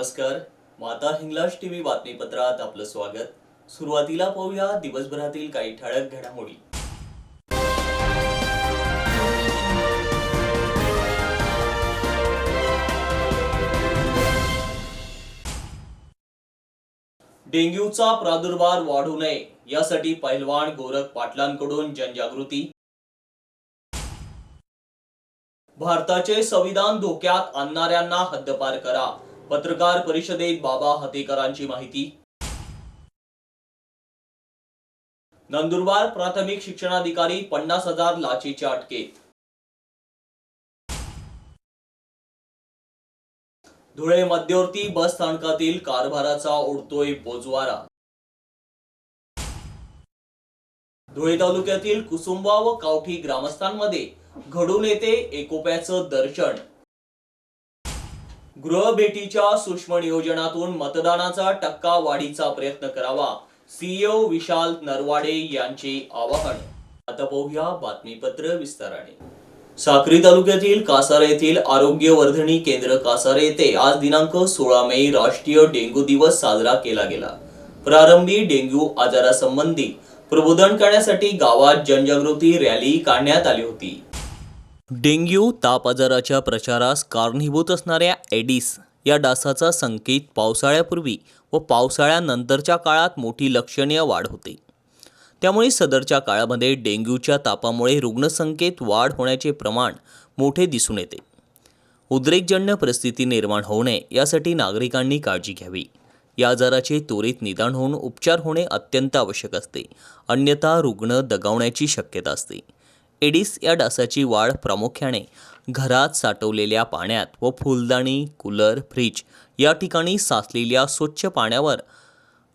अभिलाष TV बातमीपत्रात आपलं स्वागत. सुरुवातीला पाहूया दिवसभरातील काही ठळक घडामोडी. डेंग्यूचा प्रादुर्भाव वाढू नये यासाठी पहिलवान गोरख पाटलांकडून जनजागृती. भारताचे संविधान धोक्यात आणणाऱ्यांना हद्दपार करा. पत्रकार परिषदेत बाबा हतेकरांची माहिती. नंदुरबार प्राथमिक शिक्षणाधिकारी पन्नास हजार लाचेच्या अटकेत धुळे मध्यवर्ती बस स्थानकातील कारभाराचा उडतोय बोजवारा. धुळे तालुक्यातील कुसुंबा व कावठी ग्रामस्थांमध्ये घडून येते एकोप्याचं दर्शन. गृहभेटीच्या सूक्ष्म नियोजनातून मतदानाचा टक्का वाढीचा प्रयत्न करावा. सीईओ विशाल नरवाडे यांचे आवाहन. आता पाहूया बातमीपत्र विस्ताराने. साक्री तालुक्यातील कासारा येथील आरोग्य वर्धनी केंद्र कासारा येथे आज दिनांक सोळा मे राष्ट्रीय डेंग्यू दिवस साजरा केला गेला. प्रारंभी डेंग्यू आजारासंबंधी प्रबोधन करण्यासाठी गावात जनजागृती रॅली काढण्यात आली होती. डेंग्यू ताप आजाराच्या प्रचारास कारणीभूत असणाऱ्या एडिस या डासाचा संकेत पावसाळ्यापूर्वी व पावसाळ्यानंतरच्या काळात मोठी लक्षणीय वाढ होते. त्यामुळे सदरच्या काळामध्ये डेंग्यूच्या तापामुळे रुग्णसंख्येत वाढ होण्याचे प्रमाण मोठे दिसून येते. उद्रेकजन्य परिस्थिती निर्माण होऊ नये यासाठी नागरिकांनी काळजी घ्यावी. या आजाराचे त्वरित निदान होऊन उपचार होणे अत्यंत आवश्यक असते. अन्यथा रुग्ण दगावण्याची शक्यता असते. एडिस या डासाची वाढ प्रामुख्याने घरात साठवलेल्या पाण्यात व फुलदाणी कूलर फ्रीज या ठिकाणी साचलेल्या स्वच्छ पाण्यावर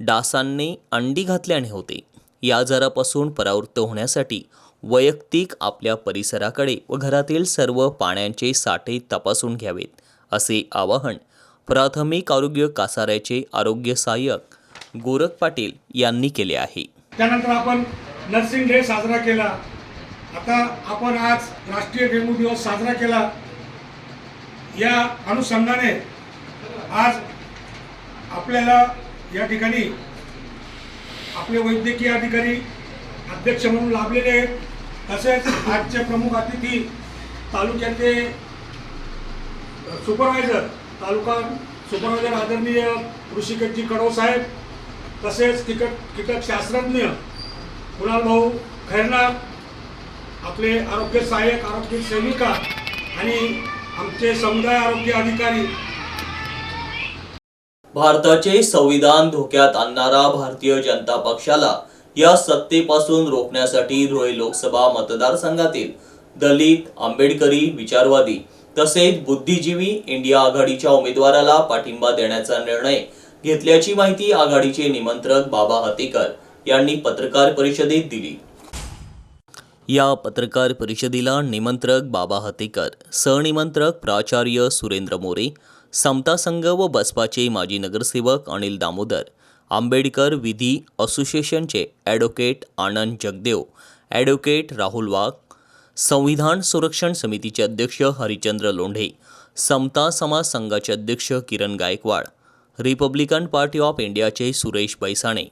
डासांनी अंडी घातल्याने होते. या आजारापासून परावृत्त होण्यासाठी वैयक्तिक आपल्या परिसराकडे व घरातील सर्व पाण्याचे साठे तपासून घ्यावेत असे आवाहन प्राथमिक आरोग्य कासाऱ्याचे आरोग्य सहाय्यक गोरख पाटील यांनी केले आहे. त्यानंतर आपण नर्सिंग डे साजरा केला. आता आपण आज राष्ट्रीय डेंग्यू दिवस साजरा केला. या अनुषंगाने आज आपल्याला या ठिकाणी आपले वैद्यकीय अधिकारी अध्यक्ष म्हणून लाभलेले आहेत. तसेच आजचे प्रमुख अतिथी तालुक्याचे सुपरवायझर तालुका सुपरवायझर आदरणीय ऋषिकेशजी कडव साहेब तसेच कीटक कीटकशास्त्रज्ञ कुणाल भाऊ खैरनाथ आपले आरोग्य सहाय्यक आरोग्य सेविका आणि आमचे समुदाय आरोग्य अधिकारी. भारताचे संविधान धोक्यात आणणारा भारतीय जनता पक्षाला या सत्तेपासून रोखण्यासाठी धुळे लोकसभा मतदारसंघातील दलित आंबेडकरी विचारवादी तसेच बुद्धिजीवी इंडिया आघाडीच्या उमेदवाराला पाठिंबा देण्याचा निर्णय घेतल्याची माहिती आघाडीचे निमंत्रक बाबा हतेकर यांनी पत्रकार परिषदेत दिली. या पत्रकार परिषदेला निमंत्रक बाबा हतेकर सहनिमंत्रक प्राचार्य सुरेंद्र मोरे समता संघ व बसपाचे माजी नगरसेवक अनिल दामोदर आंबेडकर विधी असोसिएशनचे ॲडव्होकेट आनंद जगदेव ॲडव्होकेट राहुल वाघ संविधान संरक्षण समितीचे अध्यक्ष हरिचंद्र लोंढे समता समाज संघाचे अध्यक्ष Kiran Gaikwad republican party of इंडियाचे सुरेश बैसाणे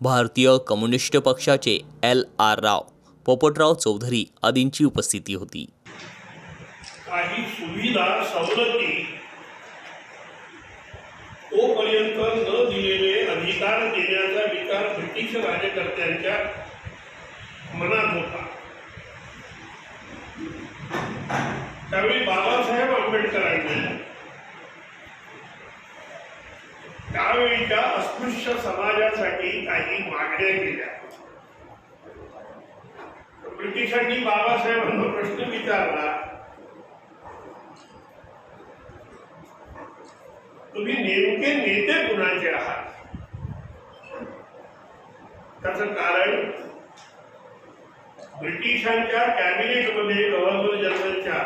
भारतीय कम्युनिस्ट पक्षाचे एल आर राव. पोपटराव चौधरी आदींची उपस्थिती होती. काही सुविधा सवलती तोपर्यंत न दिलेले अधिकार देण्याचा विचार ब्रिटिश राज्यकर्त्यांच्या मनात होता. त्यावेळी बाबासाहेब आंबेडकरांनी त्यावेळीच्या अस्पृश्य समाजासाठी काही मागण्या केल्या. ब्रिटिशांनी बाबासाहेबांना प्रश्न विचारला तुम्ही नेमके नेते कुणाचे आहात? त्याच कारण ब्रिटिशांच्या कॅबिनेटमध्ये गव्हर्नर जनरलच्या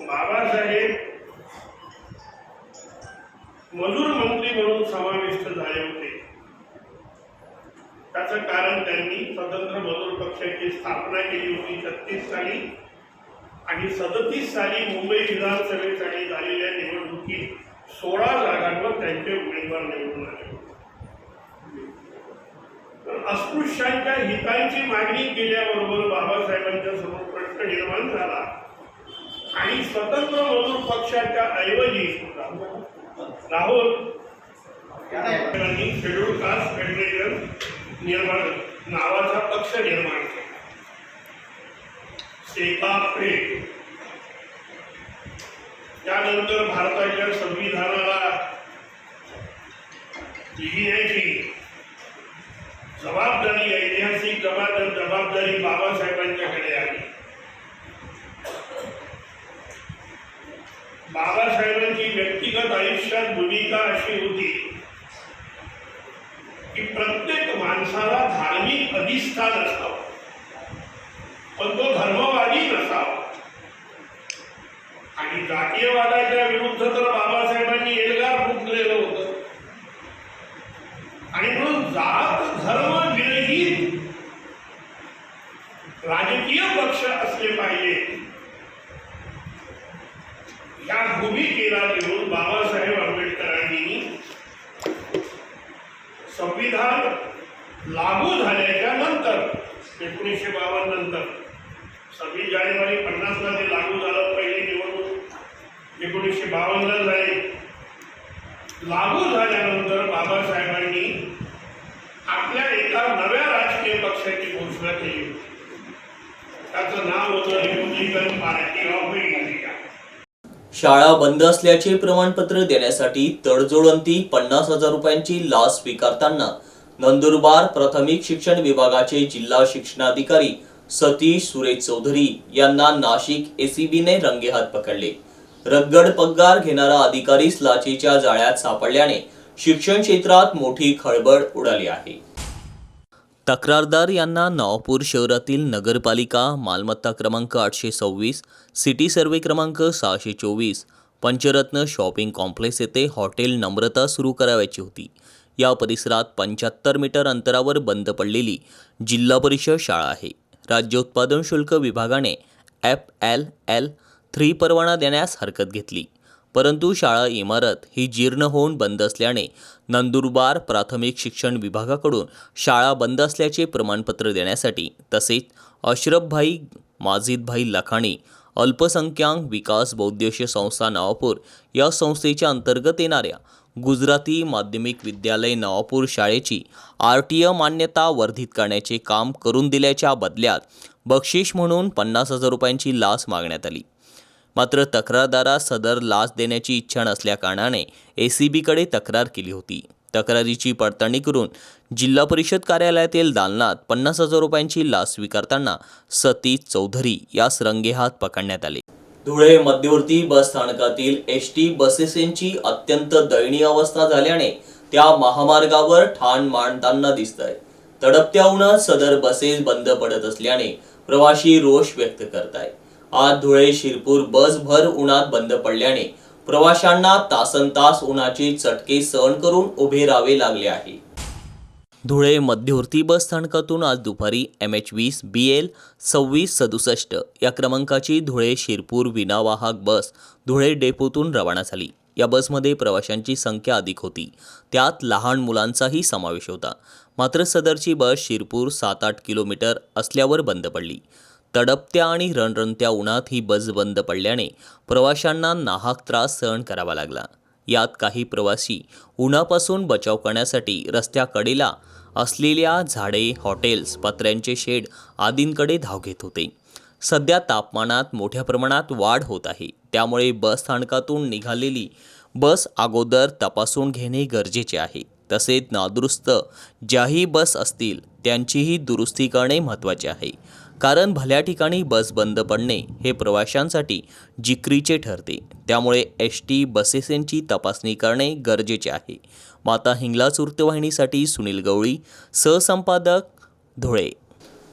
बाबासाहेब मजूर मंत्री म्हणून समाविष्ट झाले होते. त्याचं कारण त्यांनी स्वतंत्र मजूर पक्षाची स्थापना केली होती छत्तीस साली. आणि सदतीस साली मुंबई विधानसभेसाठी झालेल्या निवडणुकीत सोळा जागांवर त्यांचे उमेदवार निवडून आले तर अस्पृश्यांच्या हितांची मागणी केल्याबरोबर बाबासाहेबांच्या समोर प्रश्न निर्माण झाला. आणि स्वतंत्र मजूर पक्षाच्या ऐवजी राहुल शेड्यूल कास्ट फेडरेशन निर्माण नावाचा पक्ष निर्माण केला. सेका त्यानंतर भारताच्या संविधानाला लिहिण्याची लागू झाल्यानंतर बाबासाहेबांनी आपल्या एका नव्या राजकीय पक्षाची घोषणा केली. त्याचं नाव होतं रिपब्लिकन पार्टी ऑफ इंडिया. शाळा बंद असल्याचे प्रमाणपत्र देण्यासाठी तडजोडंती पन्नास हजार रुपयांची लाच स्वीकारताना नंदुरबार प्राथमिक शिक्षण विभागाचे जिल्हा शिक्षणाधिकारी सतीश सुरेश चौधरी यांना नाशिक एसीबीने रंगेहात पकडले. रगड पगार घेणारा अधिकारीच लाचेच्या जाळ्यात सापडल्याने शिक्षण क्षेत्रात मोठी खळबळ उडाली आहे. तक्रारदार यांना नवापूर शहरातील नगरपालिका मालमत्ता क्रमांक आठशे सव्वीस सिटी सर्वे क्रमांक सहाशे चोवीस पंचरत्न शॉपिंग कॉम्प्लेक्स येथे हॉटेल नम्रता सुरू करावयाची होती. या परिसरात पंच्याहत्तर मीटर अंतरावर बंद पडलेली जिल्हा परिषद शाळा आहे. राज्य उत्पादन शुल्क विभागाने एफ एल एल थ्री परवाना देण्यास हरकत घेतली. परंतु शाळा इमारत ही जीर्ण होऊन बंद असल्याने नंदुरबार प्राथमिक शिक्षण विभागाकडून शाळा बंद असल्याचे प्रमाणपत्र देण्यासाठी तसेच अशरफभाई माजिदभाई लखाणी अल्पसंख्याक विकास बौद्धिश संस्था नवापूर या संस्थेच्या अंतर्गत येणाऱ्या गुजराती माध्यमिक विद्यालय नवापूर शाळेची आर टी ए मान्यता वर्धित करण्याचे काम करून दिल्याच्या बदल्यात बक्षीस म्हणून पन्नास हजार रुपयांची लाच मागण्यात आली. मात्र तक्रारदारास सदर लाच देण्याची इच्छा नसल्याकारणाने ए सी बीकडे तक्रार केली होती. तक्रारीची पडताळणी करून जिल्हा परिषद कार्यालयातील दालनात पन्नास हजार रुपयांची लाच स्वीकारताना सतीश चौधरी यास रंगेहात पकडण्यात आले. धुळे मध्यवर्ती बस स्थानकातील एस टी बसेसेंची अत्यंत दयनीय अवस्था झाल्याने त्या महामार्गावर ठाण मांडताना दिसत आहे तडपत्या उन्हात सदर बसेस बंद पडत असल्याने प्रवाशी रोष व्यक्त करताय आज धुळे शिरपूर बस भर उन्हात बंद पडल्याने प्रवाशांना तासन तास उन्हाची चटके सहन करून उभे राहावे लागले आहे. धुळे मध्यवर्ती बस स्थानकातून आज दुपारी एम एच वीस बी एल सव्वीस सदुसष्ट या क्रमांकाची धुळे शिरपूर विनावाहक बस धुळे डेपोतून रवाना झाली. या बसमध्ये प्रवाशांची संख्या अधिक होती. त्यात लहान मुलांचाही समावेश होता. मात्र सदरची बस शिरपूर सात आठ किलोमीटर असल्यावर बंद पडली. तडपत्या आणि रणरणत्या उन्हात ही बस बंद पडल्याने प्रवाशांना नाहक त्रास सहन करावा लागला. यात काही प्रवासी उन्हापासून बचाव करण्यासाठी रस्त्याकडेला असलेल्या झाडे हॉटेल्स पत्र्यांचे शेड आदींकडे धाव घेत होते. सध्या तापमानात मोठ्या प्रमाणात वाढ होत आहे. त्यामुळे बस स्थानकातून निघालेली बस अगोदर तपासून घेणे गरजेचे आहे. तसेच नादुरुस्त ज्याही बस असतील त्यांचीही दुरुस्ती करणे महत्त्वाचे आहे. कारण भल्या ठिकाणी बस बंद पडणे हे प्रवाशांसाठी जिकरीचे ठरते. त्यामुळे एस टी बसेसेंची तपासणी करणे गरजेचे आहे. माता हिंगलाज वृत्तवाहिनीसाठी सुनील गवळी सहसंपादक धुळे.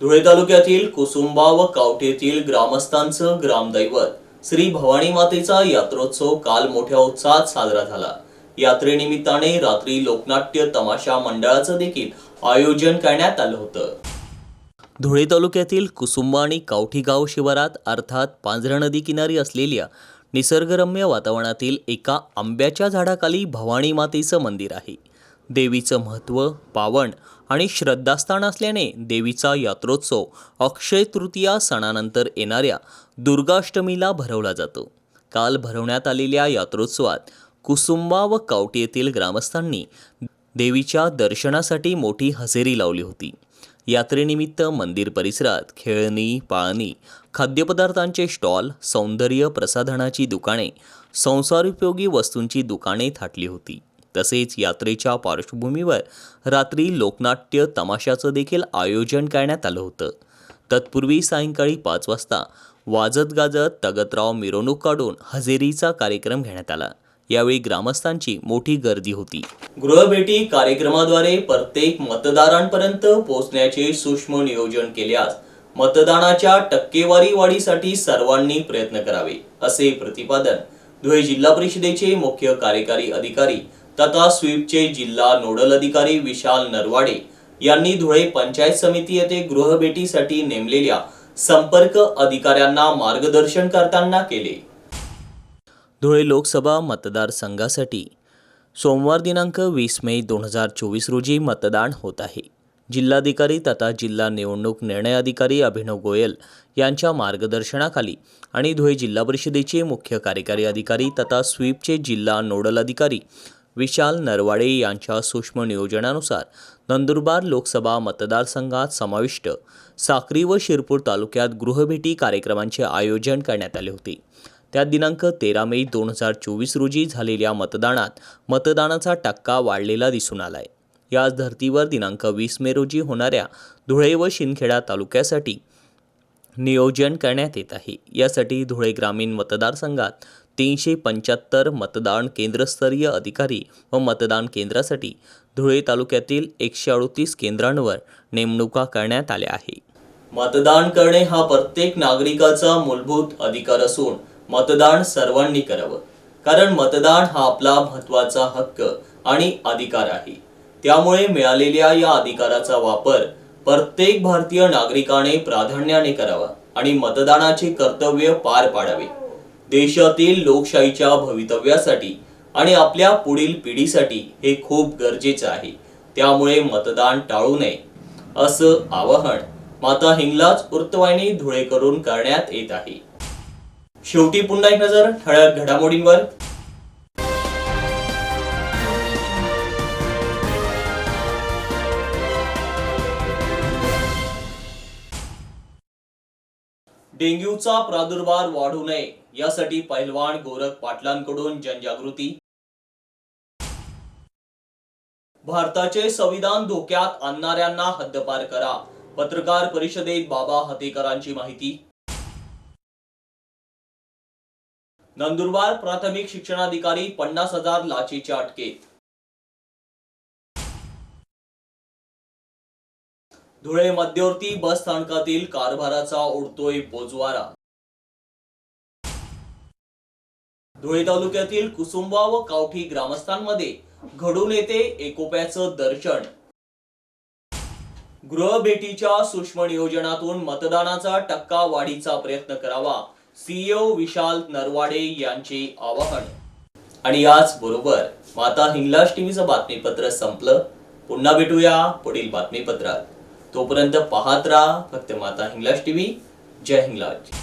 धुळे तालुक्यातील कुसुंबा व कावठेतील ग्रामस्थांचं ग्रामदैवत श्री भवानी मातेचा यात्रोत्सव काल मोठ्या उत्साहात साजरा झाला. यात्रेनिमित्ताने रात्री लोकनाट्य तमाशा मंडळाचं देखील आयोजन करण्यात आलं होतं. धुळे तालुक्यातील कुसुंबा आणि कावठी गाव शिवारात अर्थात पांझरा नदी किनारी असलेल्या निसर्गरम्य वातावरणातील एका आंब्याच्या झाडाखाली भवानी मातेचं मंदिर आहे. देवीचं महत्त्व पावन आणि श्रद्धास्थान असल्याने देवीचा यात्रोत्सव अक्षय तृतीया सणानंतर येणाऱ्या दुर्गाष्टमीला भरवला जातो. काल भरवण्यात आलेल्या यात्रोत्सवात कुसुंबा व कावटी येथील ग्रामस्थांनी देवीच्या दर्शनासाठी मोठी हजेरी लावली होती. यात्रेनिमित्त मंदिर परिसरात खेळणी पाळणी खाद्यपदार्थांचे स्टॉल सौंदर्य प्रसाधनाची दुकाने संसारोपयोगी वस्तूंची दुकाने थाटली होती. तसेच यात्रेच्या पार्श्वभूमीवर रात्री लोकनाट्य तमाशाचं देखील आयोजन करण्यात आलं होतं. तत्पूर्वी सायंकाळी पाच वाजता वाजत गाजत तगतराव मिरवणूक काढून हजेरीचा कार्यक्रम घेण्यात आला. यावेळी ग्रामस्थांची मोठी गर्दी होती. गृहभेटी कार्यक्रमाद्वारे प्रत्येक मतदारांपर्यंत पोहोचण्याचे सूक्ष्म नियोजन केल्यास मतदानाच्या टक्केवारी वाढीसाठी सर्वांनी प्रयत्न करावे असे प्रतिपादन धुळे जिल्हा परिषदेचे मुख्य कार्यकारी अधिकारी तथा स्वीपचे जिल्हा नोडल अधिकारी विशाल नरवाडे यांनी धुळे पंचायत समिती येथे गृहभेटीसाठी नेमलेल्या संपर्क अधिकाऱ्यांना मार्गदर्शन करताना केले. धुळे लोकसभा मतदारसंघासाठी. सोमवार दिनांक वीस मे दोन हजार चोवीस रोजी मतदान होत आहे. जिल्हाधिकारी तथा जिल्हा निवडणूक निर्णय अधिकारी अभिनव गोयल यांच्या मार्गदर्शनाखाली आणि धुळे जिल्हा परिषदेचे मुख्य कार्यकारी अधिकारी तथा स्वीपचे जिल्हा नोडल अधिकारी विशाल नरवाडे यांच्या सूक्ष्म नियोजनानुसार नंदुरबार लोकसभा मतदारसंघात समाविष्ट साक्री व शिरपूर तालुक्यात गृहभेटी कार्यक्रमांचे आयोजन करण्यात आले होते. त्यात दिनांक तेरा मे दोन हजार चोवीस रोजी झालेल्या मतदानात मतदानाचा टक्का वाढलेला दिसून आलाय. याच धर्तीवर दिनांक वीस मे रोजी होणाऱ्या धुळे व शिंदखेडा तालुक्यासाठी नियोजन करण्यात येत आहे. यासाठी धुळे ग्रामीण मतदारसंघात तीनशे पंच्याहत्तर मतदान केंद्रस्तरीय अधिकारी व मतदान केंद्रासाठी धुळे तालुक्यातील एकशे अडोतीस केंद्रांवर नेमणुका करण्यात आल्या आहे. मतदान करणे हा प्रत्येक नागरिकाचा मूलभूत अधिकार असून मतदान सर्वांनी करावं. कारण मतदान हा आपला महत्त्वाचा हक्क आणि अधिकार आहे. त्यामुळे मिळालेल्या या अधिकाराचा वापर प्रत्येक भारतीय नागरिकाने प्राधान्याने करावा आणि मतदानाचे कर्तव्य पार पाडावे. देशातील लोकशाहीच्या भवितव्यासाठी आणि आपल्या पुढील पिढीसाठी हे खूप गरजेचं आहे. त्यामुळे मतदान टाळू नये असं आवाहन माता हिंगलाज वृत्तवाहिनी धुळे करून करण्यात येत आहे. शेवटी पुन्हा एक नजर ठळक घडामोडींवर. डेंग्यूचा प्रादुर्भाव वाढू नये यासाठी पैलवान गोरख पाटलांकडून जनजागृती. भारताचे संविधान धोक्यात आणणाऱ्यांना हद्दपार करा पत्रकार परिषदेत बाबा हतेकरांची माहिती. नंदुरबार प्राथमिक शिक्षणाधिकारी पन्नास हजार लाचेच्या अटकेत धुळे मध्यवर्ती बस स्थानकातील कारभाराचा उडतोय बोजवारा. धुळे तालुक्यातील कुसुंबा व कावठी ग्रामस्थांमध्ये घडून येते एकोप्याचं दर्शन. गृहभेटीच्या सूक्ष्म नियोजनातून मतदानाचा टक्का वाढीचा प्रयत्न करावा. सीईओ विशाल नरवाडे यांचे आवाहन. आणि याच बरोबर माता हिंगलाज टीव्हीचं बातमीपत्र संपलं. पुन्हा भेटूया पुढील बातमीपत्रात. तोपर्यंत पाहत राहा फक्त माता हिंगलाज टीव्ही. जय हिंगलाज.